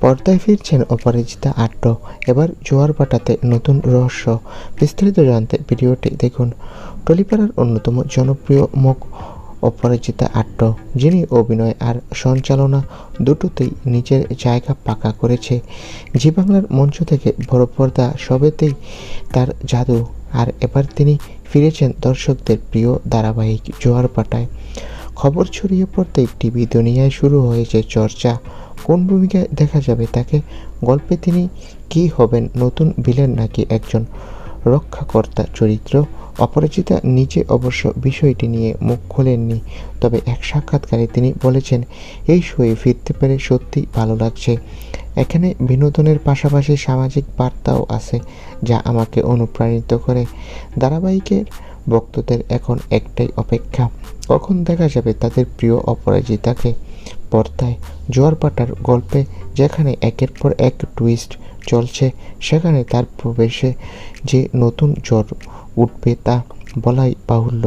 পর্দায় ফিরছেন অপরাজিতা আট্ট। এবার জোয়ার পাটাতে নতুন রহস্য। বিস্তারিত জানতে ভিডিওটি দেখুন। টলিপাড়ার অন্যতম জনপ্রিয় মুখ অপরাজিতা আট্ট, যিনি অভিনয় আর সঞ্চালনা দুটোতেই নিজের জায়গা পাকা করেছে। জি বাংলার মঞ্চ থেকে বড় পর্দা সবেতেই তার জাদু। আর এবার তিনি ফিরেছেন দর্শকদের প্রিয় ধারাবাহিক জোয়ার পাটায় খবর ছড়িয়ে পড়তেই টিভি দুনিয়ায় শুরু হয়েছে চর্চা। কোন ভূমিকায় দেখা যাবে? তাকে গল্পে তিনি কি হবেন? নতুন ভিলেন নাকি একজন রক্ষাকর্তা চরিত্র? অপরাজিতা নিজে অবশ্য বিষয়টি নিয়ে মুখ খোলেননি, তবে এক সাক্ষাৎকারে তিনি বলেছেন, এই শোয়ে ফিরতে পেরে সত্যি ভালো লাগছে। এখানে বিনোদনের পাশাপাশি সামাজিক বার্তাও আছে, যা আমাকে অনুপ্রাণিত করে। ধারাবাহিকের ভক্তদের এখন একটাই অপেক্ষা। কখন দেখা যাবে তাদের প্রিয় অপরাজিতাকে? পর্দায় জোয়ারপাটার গল্পে যেখানে একের পর এক টুইস্ট চলছে, সেখানে তার প্রবেশে যে নতুন জ্বর উঠবে তা বলাই বাহুল্য।